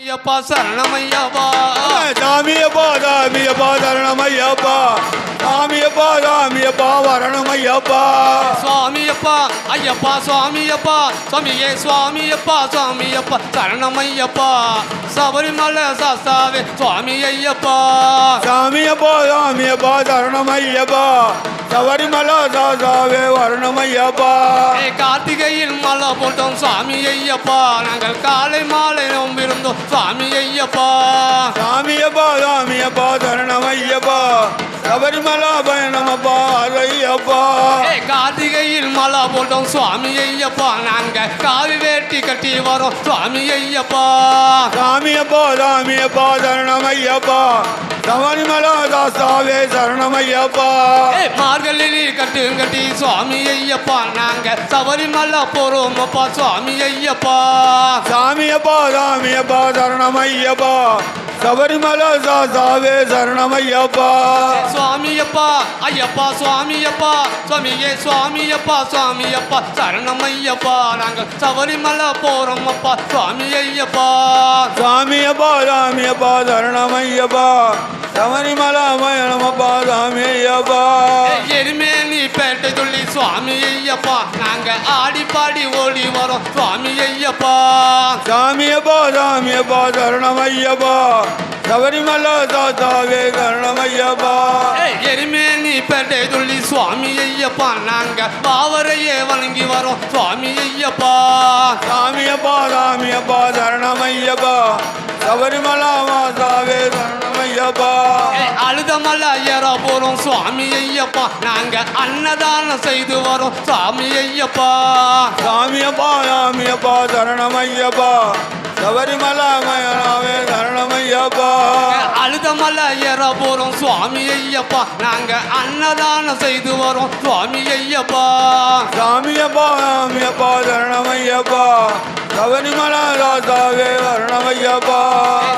ஐயப்பா சரணமையப்பா. சாமியப்பா சாமியப்பா சரணமையப்பா. சாமியப்பா சாமியப்பா வரணமையப்பா சுவாமியப்பா ஐயப்பா சுவாமியப்பா. சுவாமியே சுவாமியப்பா சுவாமியப்பா சரணமையப்பா. சபரிமலை சாஸ்தாவே சுவாமி ஐயப்பா சாமியப்பா சாமியப்பா சரணமையப்பா. சபரிமலா சாசாவே வரணமையப்பா ஏ, கார்த்திகையில் மலை போட்டோம் சுவாமி ஐயப்பா நாங்கள் காலை மாலை நோம்பிருந்தோம் சுவாமி ஐயப்பா சாமியப்பா சாமியப்பா ஐயப்பா. சபரிமலா பயணமப்பா அதையப்பா ஏ, கார்த்திகையில் மலை போட்டோம் சுவாமி ஐயப்பா. நாங்க காவி வேட்டி கட்டி வரோம் சுவாமி ஐயப்பா. சாமியப்பா சாமியப்பா சரணமையப்பா. சபரிமலா சாசாவே சரணமையப்பா. ஏ, மார்கழி கட்டு கட்டி சுவாமி ஐயப்பா. நாங்க சபரிமலை போறோமப்பா சுவாமி ஐயப்பா. சாமியப்பா சாமியப்பா சரணமையப்பா. சபரிமலா சாசாவே சரணமையப்பா. சுவாமியப்பா ஐயப்பா சுவாமியப்பா சுவாமியே சுவாமியப்பா சுவாமியப்பா சரணமையப்பா நாங்க சபரிமலை போறோமப்பா சுவாமி ஐயப்பா சாமியப்பா சாமியப்பா சரணமையப்பா சபரிமலா பயணமப்பா சாமியப்பா எருமே நீ பேட்டை சொல்லி சுவாமி ஐயப்பா நாங்க ஆடி பாடி ஓடி வரோம். சுவாமி ஐயப்பா. சாமியப்பா சாமியப்பா சரணமையப்பா சபரிமலா சாசாவே சரணமையப்பா எருமே நீ பேட்டை சொல்லி சுவாமி ஐயப்பா நாங்க பாவரையே வணங்கி வரோம். சுவாமி ஐயப்பா சாமியப்பா சாமியப்பா சரணமையப்பா. சபரிமலா மாசாவே சரணமையப்பா. அழுத மலை ஏற போறோம். சுவாமி ஐயப்பா நாங்க அன்னதானம் செய்து வரோம். சுவாமி ஐயப்பா சாமியப்பா சாமியப்பா சரணமையப்பா. சபரிமலா மயனாவே சரணமையப்பா அழுத மலை ஏற போறோம் சுவாமி ஐயப்பா நாங்க அன்னதானம் செய்து வரோம் சுவாமி ஐயப்பா சாமியப்பா சாமியப்பா சரணமையப்பா சபரிமலா ராசாவே வரணமையப்பா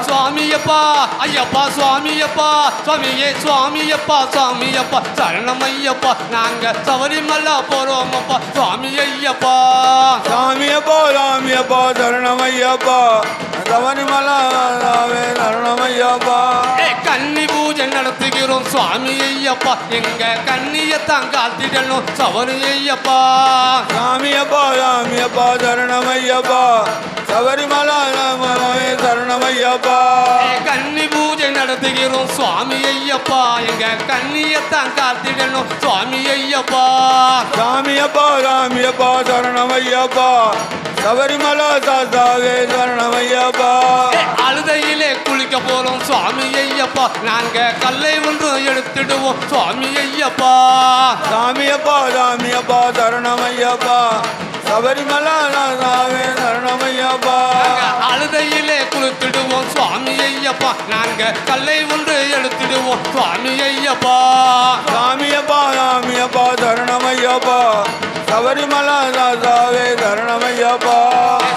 சுவாமியப்பா ஐயப்பா சுவாமியப்பா சுவாமியே சுவாமியப்பா சுவாமியப்பா சரணமையப்பா நாங்க சபரிமலை போறோமப்பா சுவாமி ஐயப்பா. சாமியப்பா சாமியப்பா சரணமையப்பா சபரிமலா ராசாவே சரணமையப்பா கன்னி பூஜை நடத்துகிறோம் சுவாமி ஐயப்பா எங்க கண்ணியத்தான் காத்திடணும் சவரி ஐயப்பா. சாமியப்பா சாமியப்பா சரணமையப்பா. சபரிமலா ஏ, கன்னி பூஜை நடத்துகிறோம் சுவாமி ஐயப்பா. எங்க கண்ணியத்தான் காத்திடணும் சுவாமி ஐயப்பா. சாமியப்பா சாமியப்பா சரணமையப்பா. சபரிமலா சாசாவே சரணமையப்பா அழுதையிலே குளிக்க போறோம் சுவாமி ஐயப்பா. நாங்க கல்லை ஒன்று எடுத்துடுவோம் சுவாமி ஐயப்பா. சாமியப்பா சாமியப்பா சரணமையப்பா. சபரிமலா சாசாவே சரணமையப்பா அழுதையிலே குளித்துடுவோம். சுவாமி ஐயப்பா நாங்க கல்லை ஒன்று எடுத்துடுவோம். சுவாமி ஐயப்பா. சாமியப்பா சாமியப்பா சரணமையப்பா சபரிமலா சாசாவே சரணமையப்பா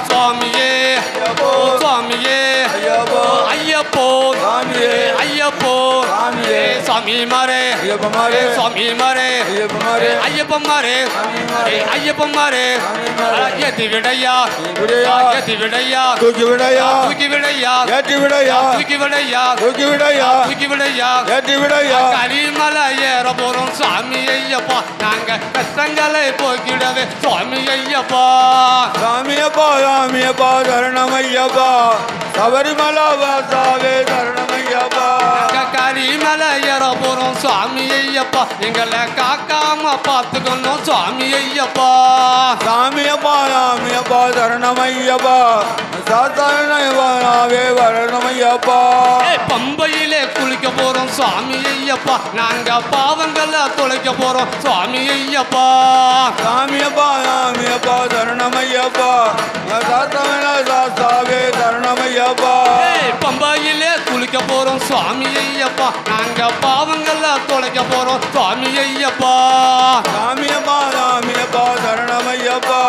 சுவாமியே சுவாமியே ஐயப்போ. ஐயப்போ. சாமியே ஐயப்போ. சாமியே சாமி மாரே ஐயப்பமாரே சுவாமி மாரே ஐயப்பமாரே ஐயப்பமாரே சாமிமாரே. ஐயப்பமாரே சாமிமாரே. ஏத்தி விடையா. ஏத்தி விடையா தூக்கி விடையா தூக்கி விடையா. ஏற்றி விடையா. தூக்கி விடையா தூக்கி விடையா தூக்கி விடையா ஏற்றி விடையா கரிமலை ஏற போறோம் சுவாமி ஐயப்பா. நாங்க கஷ்டங்களை போக்கிடவே சுவாமி ஐயப்பா. சாமியப்பா சாமியப்பா சரணமையப்பா சபரிமலா வாசாவே சரணமையப்பா நாங்க கரிமலை ஏற போறோம் சுவாமி ஐயப்பா. எங்களை காக்காம பார்த்துக்கணும் சுவாமி ஐயப்பா. சாமியப்பா சாமியப்பா சரணமையப்பா சாத்தாவே வரணமையப்பா பம்பையிலே குளிக்க போறோம் சுவாமி ஐயப்பா. நாங்க பாவங்களை தொலைக்க போறோம் சுவாமி ஐயப்பா. சாமியப்பா சாமியப்பா சரணமையப்பா சாத்தாவே சுவாமி ஐயப்பா நாங்க பாவங்களை தொலைக்க போறோம். சுவாமி ஐயப்பா சாமியப்பா சாமியப்பா சரணமையப்பா.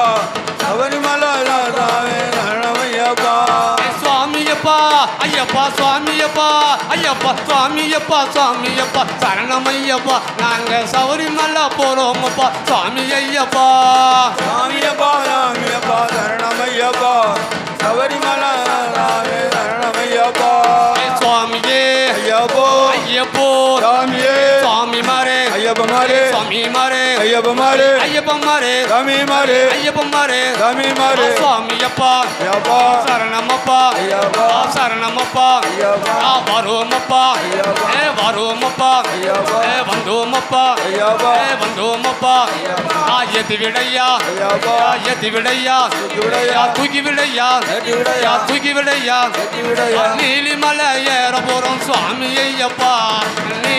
சபரிமலா சாஸ்தாவே சரணமையப்பா. சுவாமியப்பா ஐயப்பா சுவாமியப்பா ஐயப்பா சுவாமியப்பா சுவாமியப்பா சரணமையப்பா. நாங்க சபரிமலை போறோமப்பா சுவாமி ஐயப்பா சாமியப்பா சாமியப்பா சரணமையப்பா. சபரிமலா சாஸ்தாவே ஐயப்பமாரே சுவாமி மாரே ஐயப்பமாரே ஐயப்பன் மாரே சாமி மாரே ஐயப்பன் மாரே சாமி மாரே சுவாமி அப்பா. ஐயப்பா. சரணமப்பா ஐயப்பா. சரணமப்பா ஐயப்பா. வரோமப்பா ஐயப்பா. ஏ வரோமப்பா ஐயப்பா. ஏ வந்தோமப்பா ஐயப்பா. ஏ வந்தோமப்பா ஆ எதி விடையா. ஐயப்பா. எதி விடையா. விடையா. தூக்கி விடையா. விடையா. தூக்கி விடையா. நீலிமலை ஏற போறோம் சுவாமி ஐயப்பா.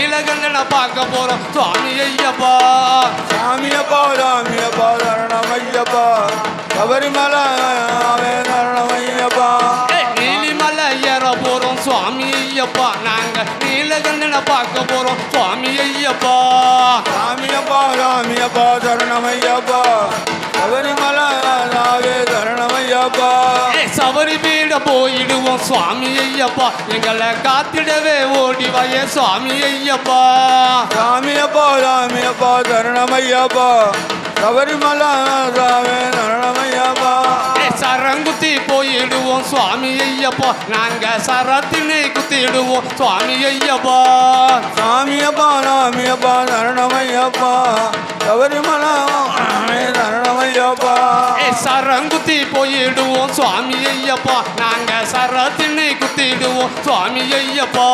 நீலகண்டனை பார்க்க போறோம் சுவாமி ஐயப்பா. சாமியப்பா சாமியப்பா தரணம் ஐயப்பா சபரிமலை சரணம் ஐயப்பா. போறோம் சுவாமி ஐயப்பா. நாங்க நீலகண்டனை பார்க்க போறோம் சுவாமி ஐயப்பா. சாமியப்பா சாமியப்பா சரணம் ஐயப்பா. சபரிமலை சரணம் ஐயப்பா. ஏய், சபரி பீட போயிடுவோம் சுவாமி ஐயப்பா. எங்களை காத்திடவே ஓடி வய சுவாமி ஐயப்பா சாமியப்பா சாமியப்பா சரணம் ஐயப்பா. சபரிமலை சரணம் ஐயப்பா. ஏய், சரங்குத்தி போயிடுவோம் சுவாமி ஐயப்பா. நாங்க சரத்தினை குத்திடுவோம் சுவாமி ஐயப்பா. சாமியப்பா சரணம் ஐயப்பா. சபரிமலை ஏய், சரங்குத்தி போயிடுவோம் சுவாமி ஐயப்பா. நாங்க சரத்தினை குத்திடுவோம் சுவாமி ஐயப்பா.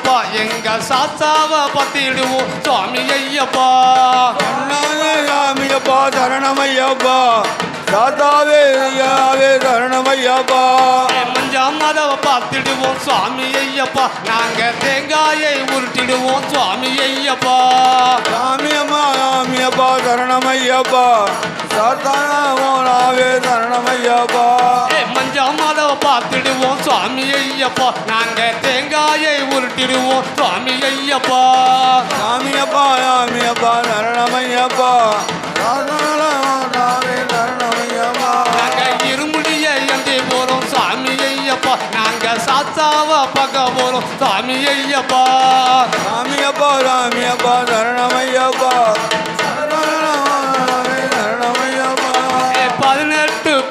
ஐயப்பா எங்க சாஸ்தாவை பத்திடுவோம் சுவாமி ஐயப்பா. சாமியப்பா சரணமையப்பா. தாத்தாவே ஐயாவே சரணமையப்பா. ஏய், மஞ்சா மதவை பார்த்திடுவோம் சுவாமி ஐயப்பா. நாங்க தேங்காயை உருட்டிடுவோம் சுவாமி ஐயப்பா. சாமியம்மா சாமியப்பா சரணமையப்பா. தாத்தாவே சுவாமி ஐயப்பா நாங்க தேங்காயை உருட்டிடுவோம். சுவாமி ஐயப்பா சாமியப்பா சாமியப்பா சரணமையப்பா. தாத்தாவே சரணமையப்பா. நாங்க இருமுடிய எந்தி போறோம். சுவாமி ஐயப்பா நாங்க சாத்தாவை பார்க்க போறோம். சுவாமி ஐயப்பா சாமியப்பா சாமியப்பா சரணமையப்பா சரணமையப்பா.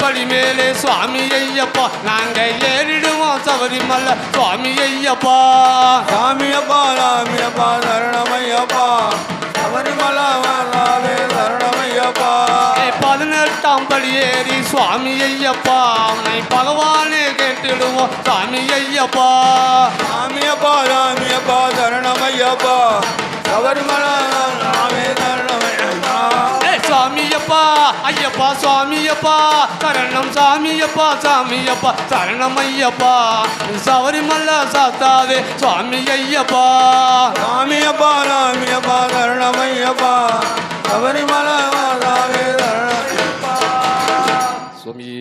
படி மேலே சுவாமி ஐயப்பா. நாங்க ஏறிடுவோம் சபரிமலை. சுவாமி ஐயப்பா. சாமியப்பா சாமியப்பா சரணமையப்பா. சபரிமலை வரலாவே சரணமையப்பா. பதினெட்டாம் படி ஏறி சுவாமி ஐயப்பா. உன்னை பகவானே கேட்டுடுவோம் சுவாமி ஐயப்பா. சாமியப்பா சாமியப்பா சரணமையப்பா. சபரிமலை ஏய், சுவாமியப்பா ஐயப்பா சுவாமியப்பா சரணம் சாமியப்பா சாமியப்பா சரணம் ஐயப்பா. சபரிமல்ல சாத்தாதே சுவாமி ஐயப்பா. சாமியப்பா ராமியப்பா சரணம் ஐயப்பா. சபரிமலை சுவாமி.